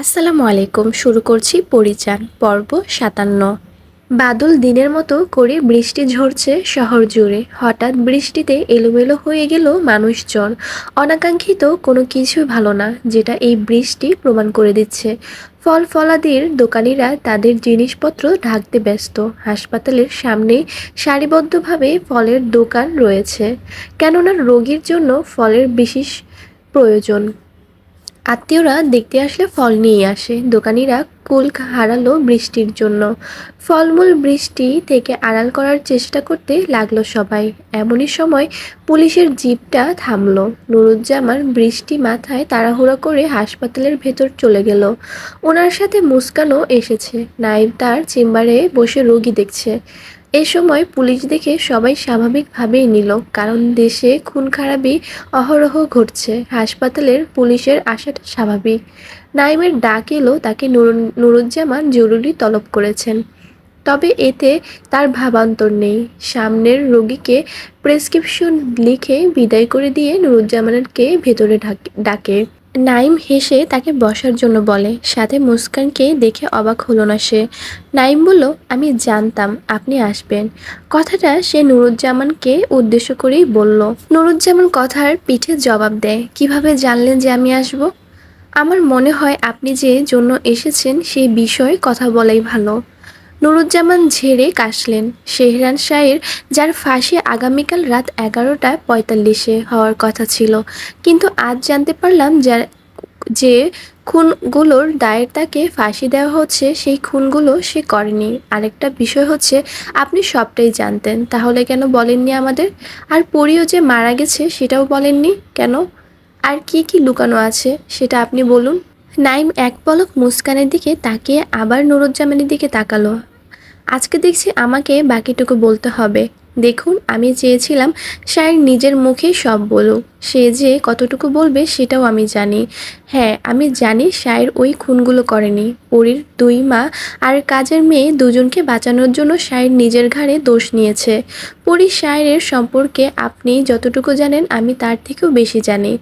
আসসালামু আলাইকুম, শুরু করছি পরিচান পর্ব সাতান্ন। বাদল দিনের মতো করে বৃষ্টি ঝরছে শহর জুড়ে। হঠাৎ বৃষ্টিতে এলোমেলো হয়ে গেল মানুষজন। অনাকাঙ্ক্ষিত কোনো কিছুই ভালো না, যেটা এই বৃষ্টি প্রমাণ করে দিচ্ছে। ফল ফলাদির দোকানিরা তাদের জিনিসপত্র ঢাকতে ব্যস্ত। হাসপাতালের সামনে সারিবদ্ধভাবে ফলের দোকান রয়েছে। কেননা রোগীর জন্য ফলের বিশেষ প্রয়োজন। আত্মীয়রা দেখতে আসলে ফল নিয়ে আসে। দোকানিরা কুল হারালো বৃষ্টির জন্য। ফলমূল বৃষ্টি থেকে আড়াল করার চেষ্টা করতে লাগল সবাই। এমনই সময় পুলিশের জিপটা থামলো। নুরুজ্জামান বৃষ্টি মাথায় তাড়াহুড়ো করে হাসপাতালের ভেতর চলে গেল। ওনার সাথে মুস্কানও এসেছে। নাইব তার চেম্বারে বসে রোগী দেখছে। এ সময় পুলিশ দেখে সবাই স্বাভাবিকভাবেই নিল, কারণ দেশে খুন খারাপি অহরহ ঘটছে। হাসপাতালের পুলিশের আসাটা স্বাভাবিক। নাইমের ডাক এলো, তাকে নুরুজ্জামান জরুরি তলব করেছেন। তবে এতে তার ভাবান্তর নেই। সামনের রোগীকে প্রেসক্রিপশন লিখে বিদায় করে দিয়ে নুরুজ্জামানকে ভেতরে ডাকে। নাইম হেসে তাকে বসার জন্য বলে, সাথে মুস্কানকে দেখে অবাক হলো না সে। নাইম বলল, আমি জানতাম আপনি আসবেন। কথাটা সে নুরুজ্জামানকে উদ্দেশ্য করেই বলল। নুরুজ্জামান কথার পিঠে জবাব দেয়, কীভাবে জানলেন যে আমি আসব? আমার মনে হয় আপনি যে জন্য এসেছেন সেই বিষয়ে কথা বলাই ভালো। নুরুজ্জামান ঝেড়ে কাশলেন। শেহরান শাহের, যার ফাঁসি আগামীকাল রাত এগারোটা পঁয়তাল্লিশে হওয়ার কথা ছিল। কিন্তু আজ জানতে পারলাম যার যে খুনগুলোর দায়ের তাকে ফাঁসি দেওয়া হচ্ছে, সেই খুনগুলো সে করেনি। আরেকটা বিষয় হচ্ছে, আপনি সবটাই জানতেন, তাহলে কেন বলেননি আমাদের? আর পরিও যে মারা গেছে, সেটাও বলেননি কেন? আর কি কি লুকানো আছে, সেটা আপনি বলুন। নাইম এক পলক মুস্কানের দিকে তাকিয়ে আবার নুরুজ্জামানের দিকে তাকালো। আজকে দেখছি আমাকে বাকিটুকু বলতে হবে। দেখুন আমি চেয়েছিলাম শায়ের নিজের মুখে সব বলুক। সে যে কতটুকু বলবে সেটাও আমি জানি। হ্যাঁ আমি জানি শায়ের ওই খুনগুলো করেনি। পরীর দুই মা আর কাজের মেয়ে দুজনকে বাঁচানোর জন্য শায়ের নিজের ঘাড়ে দোষ নিয়েছে। পরী শায়ের সম্পর্কে আপনি যতটুকু জানেন, আমি তার থেকেও বেশি জানি।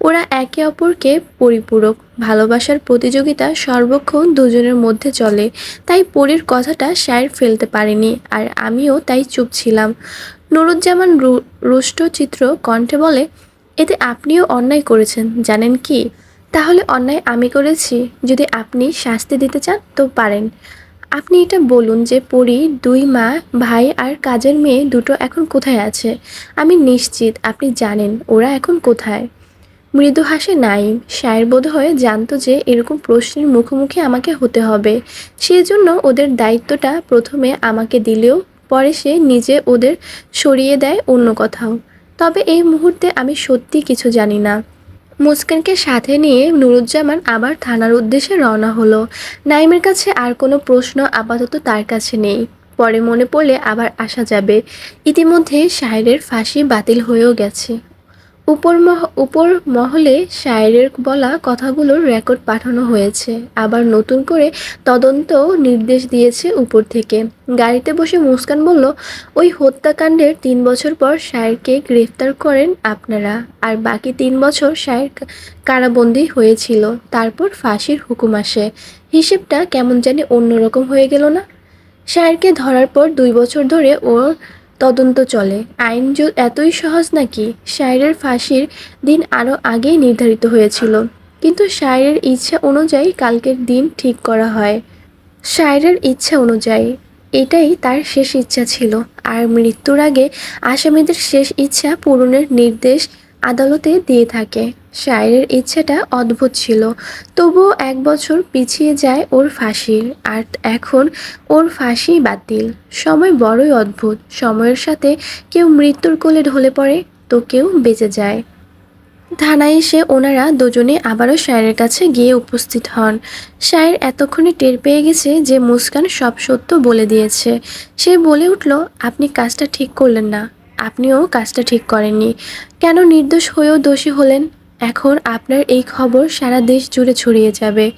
ওরা একে অপরকে পরিপূরক। ভালোবাসার প্রতিযোগিতা সর্বক্ষণ দুজনের মধ্যে চলে। তাই পরীর কথাটা শায়ের ফেলতে পারেনি আর আমিও তাই চুপ ছিলাম। নুরুজ্জামান রুষ্ট চিত্র কণ্ঠে বলে এতে আপনিও অন্যায় করেছেন, জানেন কি? তাহলে অন্যায় আমি করেছি। যদি আপনি শাস্তি দিতে চান, তো পারেন। আপনি এটা বলুন যে পরি, দুই মা, ভাই আর কাজের মেয়ে দুটো এখন কোথায় আছে? আমি নিশ্চিত আপনি জানেন ওরা এখন কোথায়। মৃদু হাসে নাইম। শায়ের বোধ হয়ে জানতো যে এরকম প্রশ্নের মুখোমুখি আমাকে হতে হবে। সেজন্য ওদের দায়িত্বটা প্রথমে আমাকে দিলেও পরে সে নিজে ওদের সরিয়ে দেয় অন্য কোথাও। তবে এই মুহূর্তে আমি সত্যি কিছু জানি না। মুস্কানকে সাথে নিয়ে নুরুজ্জামান আবার থানার উদ্দেশ্যে রওনা হলো। নাইমের কাছে আর কোনো প্রশ্ন আপাতত তার কাছে নেই। পরে মনে পড়লে আবার আসা যাবে। ইতিমধ্যে শায়েরের ফাঁসি বাতিল হয়েও গেছে। উপর উপর মহলে শায়েরের বলা কথাগুলোর রেকর্ড পাঠানো হয়েছে। আবার নতুন করে তদন্ত নির্দেশ দিয়েছে উপর থেকে। গাড়িতে বসে মুস্কান বলল, ওই হত্যাকাণ্ডের তিন বছর পর শায়েরকে গ্রেফতার করেন আপনারা। আর বাকি তিন বছর শায়ের কারাবন্দী হয়েছিল। তারপর ফাঁসির হুকুম আসে। হিসেবটা কেমন জানি অন্যরকম হয়ে গেল না? শায়েরকে ধরার পর দুই বছর ধরে ওর তদন্ত চলে। আইন এতই সহজ নাকি? সায়রের ফাঁসির দিন আরও আগেই নির্ধারিত হয়েছিল। কিন্তু শায়রের ইচ্ছা অনুযায়ী কালকের দিন ঠিক করা হয়। শায়রের ইচ্ছা অনুযায়ী। এটাই তার শেষ ইচ্ছা ছিল। আর মৃত্যুর আগে আসামিদের শেষ ইচ্ছা পূরণের নির্দেশ আদালতে দিয়ে থাকে। শায়েরের ইচ্ছাটা অদ্ভুত ছিল। তবুও এক বছর পিছিয়ে যায় ওর ফাঁসির। আর এখন ওর ফাঁসি বাতিল। সময় বড়ই অদ্ভুত। সময়ের সাথে কেউ মৃত্যুর কোলে ঢলে পড়ে, তো কেউ বেঁচে যায়। থানায় এসে ওনারা দুজনে আবারও শায়ের কাছে গিয়ে উপস্থিত হন। শায়ের এতক্ষণে টের পেয়ে গেছে যে মুস্কান সব সত্য বলে দিয়েছে। সে বলে উঠল, আপনি কাজটা ঠিক করলেন না। আপনিও কাজটা ঠিক করেননি। কেন নির্দোষ হয়েও দোষী হলেন? এখন আপনার এই খবর সারা দেশ জুড়ে ছড়িয়ে যাবে।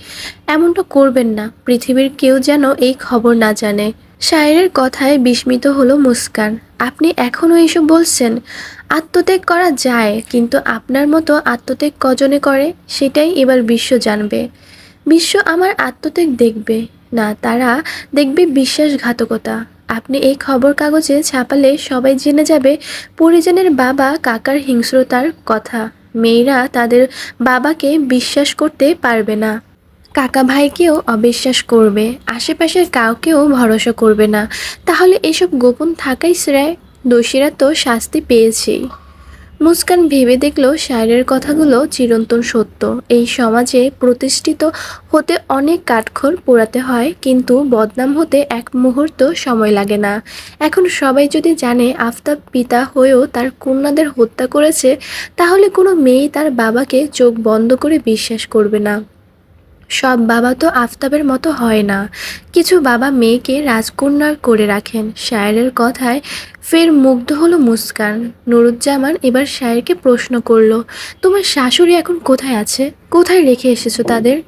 এমনটা করবেন না, পৃথিবীর কেউ যেন এই খবর না জানে। শায়েরের কথায় বিস্মিত হলো মুস্কান। আপনি এখনও এইসব বলছেন? আত্মত্যাগ করা যায়, কিন্তু আপনার মতো আত্মত্যাগ কজনে করে? সেটাই এবার বিশ্ব জানবে। বিশ্ব আমার আত্মত্যাগ দেখবে। না, তারা দেখবে বিশ্বাসঘাতকতা। আপনি এই খবর কাগজে ছাপালে সবাই জেনে যাবে পরিজনের বাবা কাকার হিংস্রতার কথা। মেয়েরা তাদের বাবাকে বিশ্বাস করতে পারবে না। কাকা ভাইকেও অবিশ্বাস করবে। আশেপাশের কাউকেও ভরসা করবে না। তাহলে এসব গোপন থাকাই শ্রেয় দোষীরা তো শাস্তি পেয়েছেই। মুস্কান ভেবে দেখল শায়রের কথাগুলো চিরন্তন সত্য। এই সমাজে প্রতিষ্ঠিত হতে অনেক কাঠখড় পোড়াতে হয়, কিন্তু বদনাম হতে এক মুহূর্ত সময় লাগে না। এখন সবাই যদি জানে আফতাব পিতা হয়েও তার কন্যাদের হত্যা করেছে, তাহলে কোনো মেয়ে তার বাবাকে চোখ বন্ধ করে বিশ্বাস করবে না। সব বাবা তো আফতাবের মতো হয় না। কিছু বাবা মেয়েকে রাজকন্যা করে রাখেন। শায়েরের কথায় ফের মুগ্ধ হলো মুস্কান। নুরুজ্জামান এবার শায়েরকে প্রশ্ন করল, তোমার শাশুড়ি এখন কোথায় আছে? কোথায় রেখে এসেছ তাদের?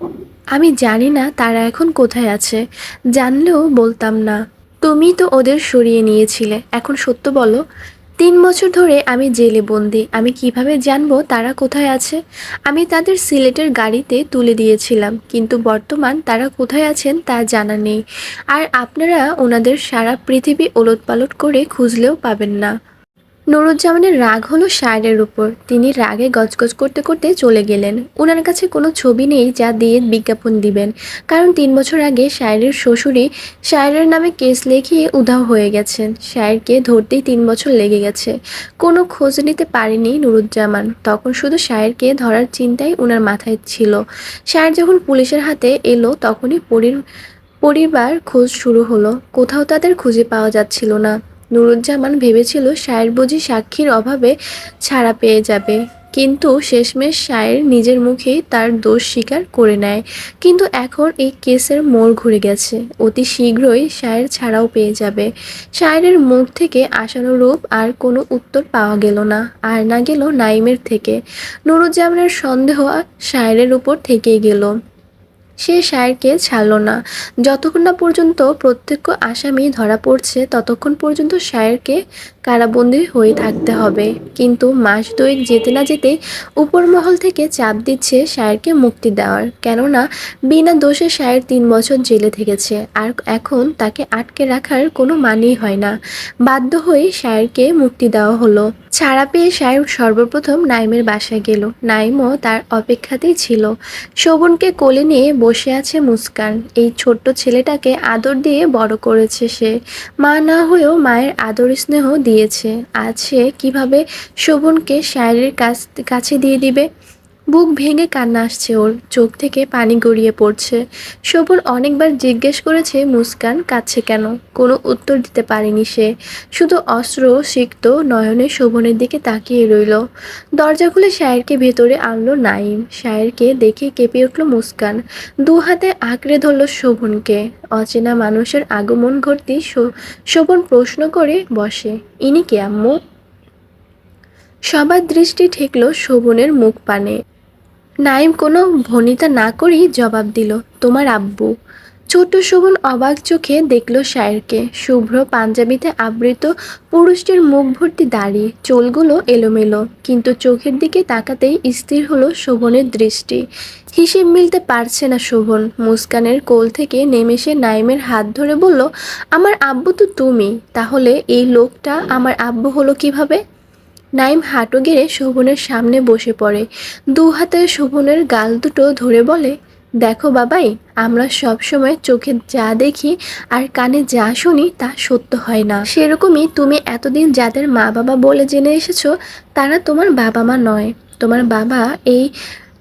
আমি জানি না, তারা এখন কোথায় আছে। জানলেও বলতাম না। তুমি তো ওদের সরিয়ে নিয়েছিলে। এখন সত্য বলো তিন বছর ধরে আমি জেলে বন্দি আমি কীভাবে জানব তারা কোথায় আছে? আমি তাদের সিলেটের গাড়িতে তুলে দিয়েছিলাম, কিন্তু বর্তমান তারা কোথায় আছেন তা জানা নেই। আর আপনারা ওনাদের সারা পৃথিবী ওলটপালট করে খুঁজলেও পাবেন না। নুরুজ্জামানের রাগ হলো শায়রের উপর। তিনি রাগে গজগজ করতে করতে চলে গেলেন। ওনার কাছে কোনো ছবি নেই যা দিয়ে বিজ্ঞাপন দিবেন। কারণ তিন বছর আগে শায়রের শ্বশুরই শায়রের নামে কেস লেখিয়ে উধাও হয়ে গেছেন। শায়রকে ধরতেই তিন বছর লেগে গেছে। কোনো খোঁজ নিতে পারেনি নুরুজ্জামান। তখন শুধু শায়রকে ধরার চিন্তাই ওনার মাথায় ছিল। শায়র যখন পুলিশের হাতে এলো, তখনই পরির, পরিবার খোঁজ শুরু হলো। কোথাও তাদের খুঁজে পাওয়া যাচ্ছিল না। নুরুজ্জামান ভেবেছিল শায়ের বুঝি সাক্ষীর অভাবে ছাড়া পেয়ে যাবে। কিন্তু শেষমেশ সায়ের নিজের মুখেই তার দোষ স্বীকার করে নেয়। কিন্তু এখন এই কেসের মোড় ঘুরে গেছে। অতি শীঘ্রই শায়ের ছাড়াও পেয়ে যাবে। শায়েরের মুখ থেকে আশানুরূপ আর কোনো উত্তর পাওয়া গেল না, আর না গেল নাইমের থেকে। নুরুজ্জামানের সন্দেহ শায়েরের উপর থেকেই গেল। সে সায়েরকে ছাড়ল না। যতক্ষণ না পর্যন্ত প্রত্যক্ষ আসামি ধরা পড়ছে ততক্ষণ পর্যন্ত শায়েরকে কারাবন্দি হয়ে থাকতে হবে। কিন্তু মাস দুয়েক যেতে না যেতেই উপর মহল থেকে চাপ দিচ্ছে শায়েরকে মুক্তি দেওয়ার। কেননা বিনা দোষে শায়ের তিন বছর জেলে থেকেছে। আর এখন তাকে আটকে রাখার কোনো মানেই হয় না। বাধ্য হয়ে শায়েরকে মুক্তি দেওয়া হলো। ছাড়া পেয়ে শায়ের সর্বপ্রথম নাইমের বাসায় গেল। নাইমও তার অপেক্ষাতেই ছিল। শোভনকে কোলে নিয়ে বসে আছে মুস্কান। এই ছোট্ট ছেলেটাকে আদর দিয়ে বড় করেছে সে। মা না হয়েও মায়ের আদর স্নেহ দিয়েছে। আছে। কীভাবে শোভনকে শায়রের কাছ কাছে দিয়ে দিবে? বুক ভেঙে কান্না আসছে ওর, চোখ থেকে পানি গড়িয়ে পড়ছে। শোভন অনেকবার জিজ্ঞেস করেছে, মুস্কান কাছে কেন? কোনো উত্তর দিতে পারেনি সে। শুধু অস্ত্র, সিক্ত নয়নে শোভনের দিকে তাকিয়ে রইল। দরজা খুলে শায়েরকে ভেতরে আনলো নাইম শায়েরকে দেখে কেঁপে উঠল মুস্কান। দু হাতে আঁকড়ে ধরল শোভনকে। অচেনা মানুষের আগমন ঘটতেই শোভন প্রশ্ন করে বসে, ইনি কে আম্মু? সবার দৃষ্টি ঠেকল শোভনের মুখ পানে। নাইম কোনো ভনিতা না করেই জবাব দিল, তোমার আব্বু। ছোট্ট শোভন অবাক চোখে দেখল শায়েরকে। শুভ্র পাঞ্জাবিতে আবৃত পুরুষটির মুখ ভর্তি দাড়ি, চোলগুলো এলোমেলো, কিন্তু চোখের দিকে তাকাতেই স্থির হলো শোভনের দৃষ্টি। হিসেব মিলতে পারছে না শোভন। মুস্কানের কোল থেকে নেমে সে নাইমের হাত ধরে বলল, আমার আব্বু তো তুমি, তাহলে এই লোকটা আমার আব্বু হলো কীভাবে? নাইম হাঁটু গেড়ে শোভনের সামনে বসে পড়ে। দু হাতে শোভনের গাল দুটো ধরে বলে, দেখো বাবাই, আমরা সব সময় চোখে যা দেখি আর কানে যা শুনি তা সত্য হয় না। সেরকমই তুমি এতদিন যাদের মা বাবা বলে জেনে এসেছ, তারা তোমার বাবা মা নয়। তোমার বাবা এই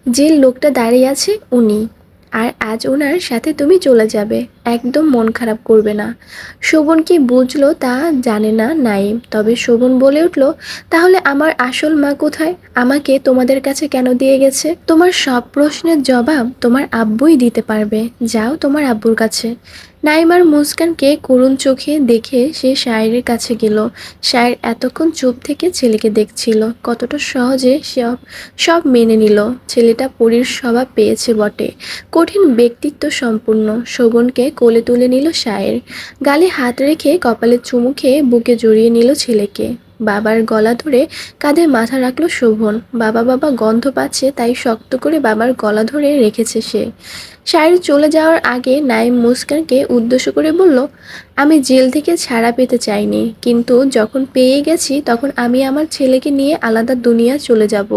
যে লোকটা দাঁড়িয়ে আছে, উনি। আর আজ ওনার সাথে তুমি চলে যাবে। একদম মন খারাপ করবে না। শোভন কি বুঝলো তা জানে না নাইম। তবে শোভন বলে উঠল, তাহলে আমার আসল মা কোথায়? আমাকে তোমাদের কাছে কেন দিয়ে গেছে? তোমার সব প্রশ্নের জবাব তোমার আব্বুই দিতে পারবে। যাও তোমার আব্বুর কাছে। নাইমার মুস্কানকে করুণ চোখে দেখে সে শায়ের কাছে গেল। শায়ের এতক্ষণ চুপ থেকে ছেলেকে দেখছিল, কতটা সহজে সব সব মেনে নিল। ছেলেটা পরীর স্বভাব পেয়েছে বটে। কঠিন ব্যক্তিত্ব সম্পূর্ণ। শোভনকে কোলে তুলে নিল সায়ের গালে হাত রেখে কপালে চুমু খেয়ে বুকে জড়িয়ে নিল ছেলেকে। বাবার গলা ধরে কাঁধে মাথা রাখল শোভন। বাবা বাবা গন্ধ পাচ্ছে, তাই শক্ত করে বাবার গলা ধরে রেখেছে সে। সায়ের চলে যাওয়ার আগে নাইম মুস্কানকে উদ্দেশ্য করে বলল আমি জেল থেকে ছাড়া পেতে চাইনি, কিন্তু যখন পেয়ে গেছি তখন আমি আমার ছেলেকে নিয়ে আলাদা দুনিয়া চলে যাব।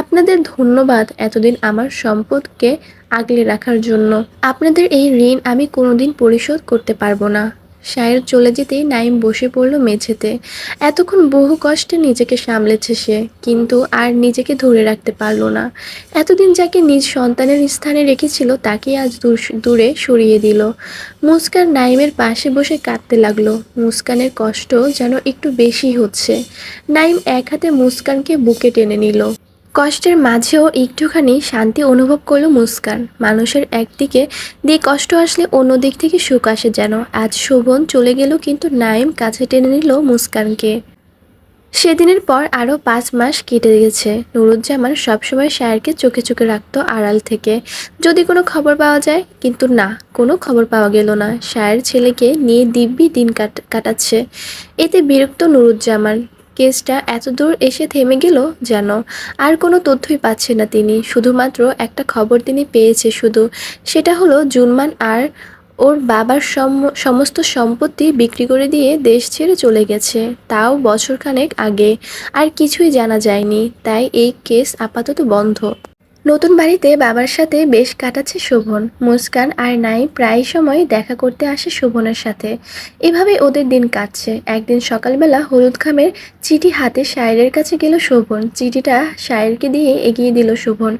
আপনাদের ধন্যবাদ এতদিন আমার সম্পদকে আগলে রাখার জন্য। আপনাদের এই ঋণ আমি কোনোদিন পরিশোধ করতে পারব না। শায়ের চলে যেতেই নাইম বসে পড়ল মেঝেতে। এতক্ষণ বহু কষ্টে নিজেকে সামলেছে সে, কিন্তু আর নিজেকে ধরে রাখতে পারল না। এতদিন যাকে নিজ সন্তানের স্থানে রেখেছিল, তাকে আজ দূরে সরিয়ে দিল। মুস্কান নাইমের পাশে বসে কাঁদতে লাগল। মুস্কানের কষ্ট যেন একটু বেশি হচ্ছে। নাইম এক হাতে মুস্কানকে বুকে টেনে নিল। কষ্টের মাঝেও একটুখানি শান্তি অনুভব করল মুস্কান। মানুষের একদিকে দিয়ে কষ্ট আসলে অন্য দিক থেকে সুখ আসে যেন। আজ শোভন চলে গেল কিন্তু নাইম কাছে টেনে নিল মুস্কানকে। সেদিনের পর আরও পাঁচ মাস কেটে গেছে। নুরুজ্জামান সবসময় শায়েরকে চোখে চোখে রাখতো আড়াল থেকে। যদি কোনো খবর পাওয়া যায়, কিন্তু না, কোনো খবর পাওয়া গেল না। শায়ের ছেলেকে নিয়ে দিব্যি দিন কাট, কাটাচ্ছে। এতে বিরক্ত নুরুজ্জামান। কেসটা এত দূর এসে থেমে গেল যেন। আর কোনো তথ্যই পাচ্ছে না তিনি। শুধুমাত্র একটা খবর তিনি পেয়েছে শুধু। সেটা হলো, জুনমান আর ওর বাবার সম- সমস্ত সম্পত্তি বিক্রি করে দিয়ে দেশ ছেড়ে চলে গেছে। তাও বছরখানেক আগে। আর কিছুই জানা যায়নি। তাই এই কেস আপাতত বন্ধ। নতুন বাড়িতে বাবার সাথে বেশ কাটাচ্ছে শোভন। মুস্কান আর নাই প্রায় সময় দেখা করতে আসে শোভনের সাথে। এভাবে ওদের দিন কাটছে। একদিন সকালবেলা হলুদ খামের চিঠি হাতে শায়ের কাছে গেল শোভন। চিঠিটা শায়েরকে দিয়ে এগিয়ে দিল শোভন।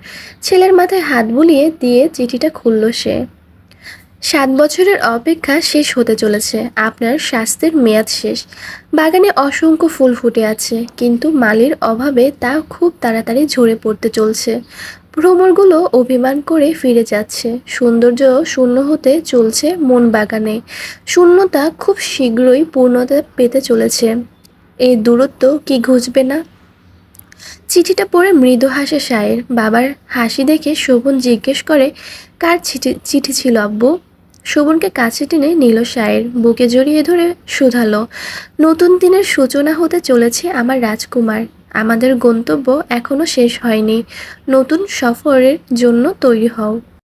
ছেলের মাথায় হাত বুলিয়ে দিয়ে চিঠিটা খুলল সে। সাত বছরের অপেক্ষা শেষ হতে চলেছে। আপনার স্বাস্থ্যের মেয়াদ শেষ। বাগানে অসংখ্য ফুল ফুটে আছে, কিন্তু মালির অভাবে তা খুব তাড়াতাড়ি ঝরে পড়তে চলছে। ভ্রমরগুলো অভিমান করে ফিরে যাচ্ছে। সৌন্দর্য শূন্য হতে চলছে মন বাগানে। শূন্যতা খুব শীঘ্রই পূর্ণতা পেতে চলেছে। এই দূরত্ব কি ঘুচবে না? চিঠিটা পড়ে মৃদু হাসে শায়ের। বাবার হাসি দেখে শোভন জিজ্ঞেস করে, কার চিঠি চিঠি ছিল আব্বু? শোভনকে কাছে টেনে নিল সায়ের বুকে জড়িয়ে ধরে শুধালো, নতুন দিনের সূচনা হতে চলেছে আমার রাজকুমার। আমাদের গন্তব্য এখনও শেষ হয়নি। নতুন সফরের জন্য তৈরি হও।